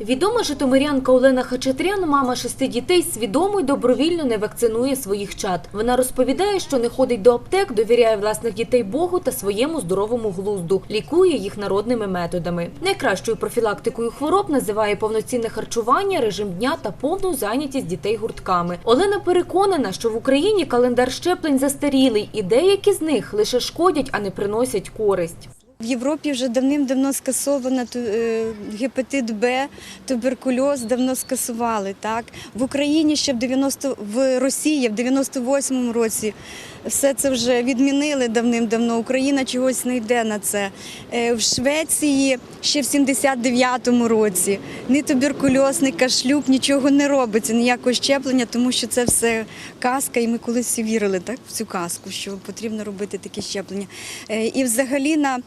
Відома житомирянка Олена Хачатрян, мама шести дітей, свідомо й добровільно не вакцинує своїх чад. Вона розповідає, що не ходить до аптек, довіряє власних дітей Богу та своєму здоровому глузду, лікує їх народними методами. Найкращою профілактикою хвороб називає повноцінне харчування, режим дня та повну зайнятість дітей гуртками. Олена переконана, що в Україні календар щеплень застарілий, і деякі з них лише шкодять, а не приносять користь. В Європі вже давним-давно скасовано е, гепатит Б, туберкульоз давно скасували. Так? В Україні ще в 90, в Росії в 98-му році все це вже відмінили давним-давно. Україна чогось не йде на це. Е, В Швеції ще в 79-му році ні туберкульоз, ні кашлюк, нічого не робиться, ніякого щеплення, тому що це все казка, і ми колись вірили так, в цю казку, що потрібно робити такі щеплення. Е, І взагалі на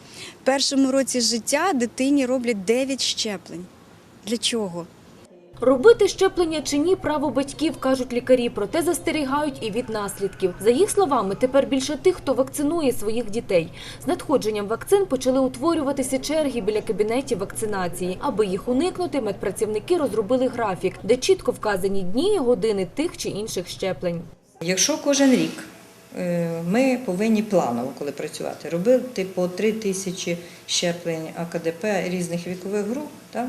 першому році життя дитині роблять 9 щеплень. Для чого? Робити щеплення чи ні право батьків, кажуть лікарі, проте застерігають і від наслідків. За їх словами, тепер більше тих, хто вакцинує своїх дітей. З надходженням вакцин почали утворюватися черги біля кабінетів вакцинації. Аби їх уникнути, медпрацівники розробили графік, де чітко вказані дні і години тих чи інших щеплень. Якщо кожен рік е, ми повинні планово, коли працювати, робити по 3 тисячі щеплень АКДП різних вікових груп, так,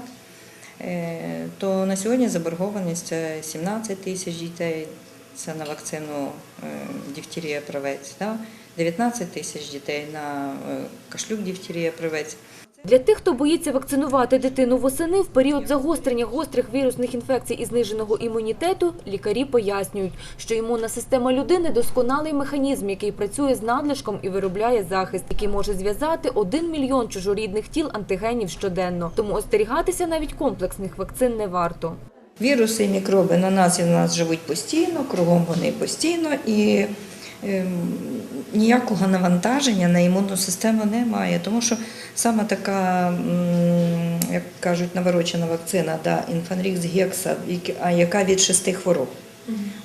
то на сьогодні заборгованість це 17 тисяч дітей, це на вакцину е, дифтерія правець, так, 19 тисяч дітей на е, кашлюк дифтерія правець. Для тих, хто боїться вакцинувати дитину восени в період загострення гострих вірусних інфекцій і зниженого імунітету, лікарі пояснюють, що імунна система людини досконалий механізм, який працює з надлишком і виробляє захист, який може зв'язати один мільйон чужорідних тіл антигенів щоденно. Тому остерігатися навіть комплексних вакцин не варто. Віруси і мікроби на нас і в нас живуть постійно, кругом вони постійно і ніякого навантаження на імунну систему немає. Тому що саме така, як кажуть, наворочена вакцина, да, інфанрікс гекса, яка від шести хвороб.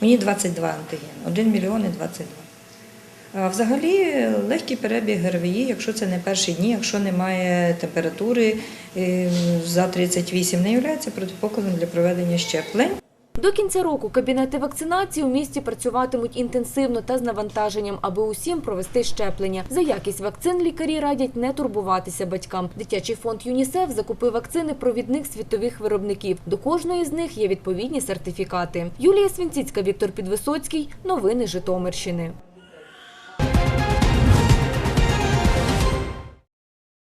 У ній 22 антигени, 1 мільйон і 22. А взагалі легкий перебіг ГРВІ, якщо це не перші дні, якщо немає температури е, за 38, не є протипоказом для проведення щеплень. До кінця року кабінети вакцинації у місті працюватимуть інтенсивно та з навантаженням, аби усім провести щеплення. За якість вакцин лікарі радять не турбуватися батькам. Дитячий фонд ЮНІСЕФ закупив вакцини провідних світових виробників. До кожної з них є відповідні сертифікати. Юлія Свінціцька, Віктор Підвисоцький. Новини Житомирщини.